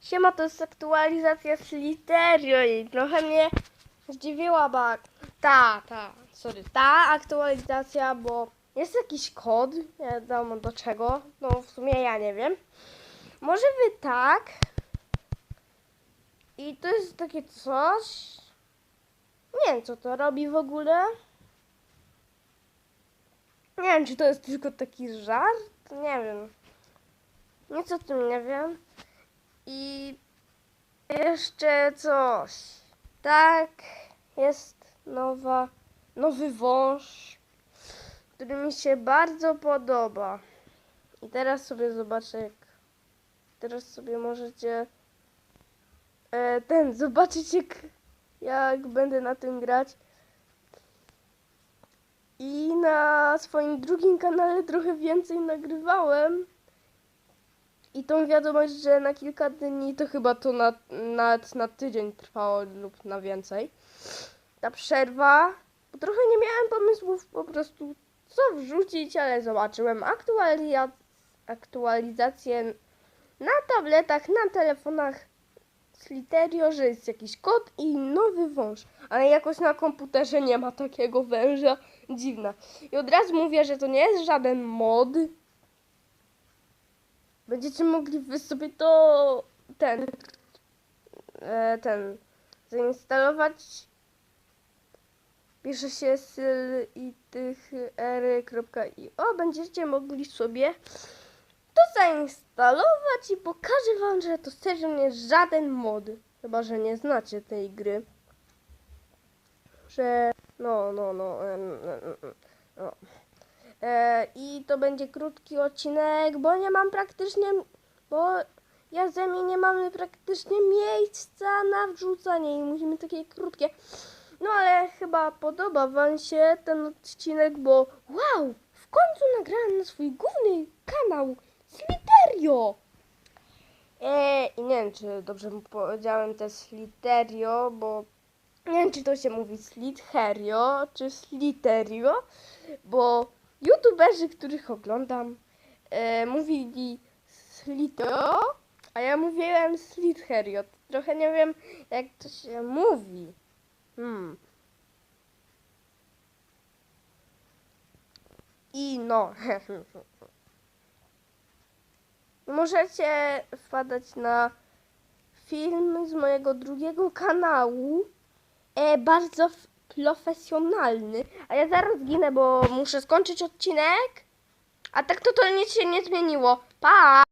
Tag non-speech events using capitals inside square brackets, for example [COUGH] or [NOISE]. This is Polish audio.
Siema, to jest aktualizacja Sliterio i trochę mnie zdziwiła, bo ta, ta, sorry, ta aktualizacja, bo jest jakiś kod, nie wiadomo do czego, no w sumie ja nie wiem. Może wy tak. I to jest takie coś. Nie wiem, co to robi w ogóle. Nie wiem, czy to jest tylko taki żart. Nie wiem. Nic o tym nie wiem. I jeszcze coś. Tak, jest nowa, nowy wąż, który mi się bardzo podoba. I teraz sobie zobaczę, jak. Teraz sobie możecie e, ten [LAUGHS] zobaczyć, jak, jak będę na tym grać. I na swoim drugim kanale trochę więcej nagrywałem. I tą wiadomość, że na kilka dni to chyba to na, nawet na tydzień trwało lub na więcej. Ta przerwa, bo trochę nie miałem pomysłów po prostu co wrzucić, ale zobaczyłem aktualizację na tabletach, na telefonach z Literio, że jest jakiś kod i nowy wąż. Ale jakoś na komputerze nie ma takiego węża. Dziwne. I od razu mówię, że to nie jest żaden mod. Będziecie mogli wy sobie to ten e, ten zainstalować. Pisze się syl i tych r.io. Będziecie mogli sobie to zainstalować i pokażę wam, że to serio nie jest żaden mod. Chyba, że nie znacie tej gry. Że no, no, no. em, em, no. E, I to będzie krótki odcinek, bo nie mam praktycznie, bo ja z Emi nie mamy praktycznie miejsca na wrzucanie i musimy takie krótkie. No ale chyba podoba wam się ten odcinek, bo wow, w końcu nagrałem na swój główny kanał Sliterio. E, I nie wiem, czy dobrze powiedziałem te Sliterio, bo nie wiem, czy to się mówi Sliterio, czy Sliterio, bo youtuberzy, których oglądam, e, mówili Slito, a ja mówiłem Sliterio. Trochę nie wiem, jak to się mówi. Hmm. I no. [LAUGHS] Możecie wpadać na film z mojego drugiego kanału. E, bardzo profesjonalny. A ja zaraz ginę, bo muszę skończyć odcinek. A tak to to nic się nie zmieniło. Pa!